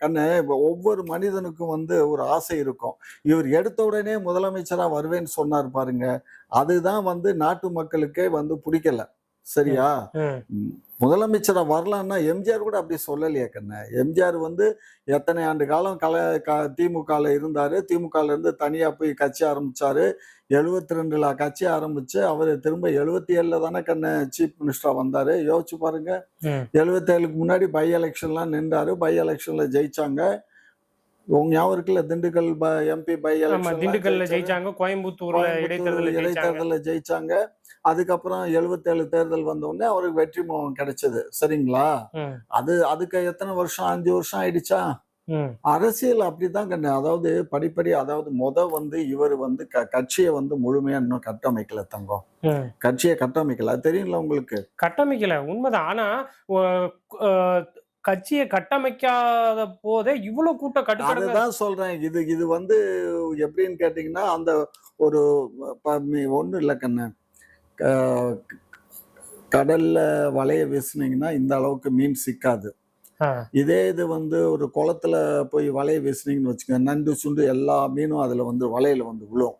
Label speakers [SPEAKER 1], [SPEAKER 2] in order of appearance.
[SPEAKER 1] கண்ணு இப்போ ஒவ்வொரு மனிதனுக்கும் வந்து ஒரு ஆசை இருக்கும். இவர் எடுத்த உடனே முதலமைச்சராக வருவேன்னு சொன்னார் பாருங்க. அதுதான் வந்து நாட்டு மக்களுக்கே வந்து பிடிக்கல. சரியா? முதலமைச்சரா வரலான்னா எம்ஜிஆர் கூட அப்படி சொல்லலையே கண்ணு. எம்ஜிஆர் வந்து எத்தனை ஆண்டு காலம் கல க திமுகல இருந்தாரு. திமுகல இருந்து தனியா போய் கட்சி ஆரம்பிச்சாரு. எழுபத்தி ரெண்டுல கட்சி ஆரம்பிச்சு அவர் திரும்ப எழுபத்தி ஏழுல தானே கண்ணு சீஃப் மினிஸ்டரா வந்தாரு. யோசிச்சு பாருங்க. எழுபத்தேழுக்கு முன்னாடி பை எலெக்ஷன்லாம் நின்றாரு. பை எலெக்ஷன்ல ஜெயிச்சாங்க. உங்க ஞாபகம் இருக்குல்ல திண்டுக்கல் எம்பி பை எலெக்ஷன்
[SPEAKER 2] திண்டுக்கல்ல ஜெயிச்சாங்க. கோயம்புத்தூர்ல இடைத்தேர்தலில் ஜெயிச்சாங்க.
[SPEAKER 1] இடைத்தேர்தலில் ஜெயிச்சாங்க. அதுக்கப்புறம் எழுபத்தேழு தேர்தல் வந்த உடனே அவருக்கு வெற்றி மோகம் கிடைச்சது. சரிங்களா? அது அதுக்கு எத்தனை வருஷம்? அஞ்சு வருஷம் ஆயிடுச்சா? அரசியல் அப்படிதான் கண்ணு. அதாவது படிப்படி அதாவது முத வந்து இவர் வந்து க கட்சியை வந்து முழுமையா இன்னும் கட்டமைக்கல தங்கம். கட்சியை கட்டமைக்கல. அது தெரியும்ல உங்களுக்கு?
[SPEAKER 2] கட்டமைக்கல உண்மைதான். ஆனா கட்சியை கட்டமைக்காத போதே இவ்வளவு கூட்டம் கட்டுக்கடங்க
[SPEAKER 1] அதுதான் சொல்றேன். இது இது வந்து எப்படின்னு கேட்டீங்கன்னா அந்த ஒரு ஒன்றும் இல்லை கண்ணு. கடல்ல வலைய வீசுனீங்கன்னா இந்த அளவுக்கு மீன் சிக்காது. இதே இது வந்து ஒரு குளத்துல போய் வலைய வீசுனீங்கன்னு வச்சுக்கோங்க நண்டு சுண்டு எல்லா மீனும் அதுல வந்து வலையில வந்து விழும்.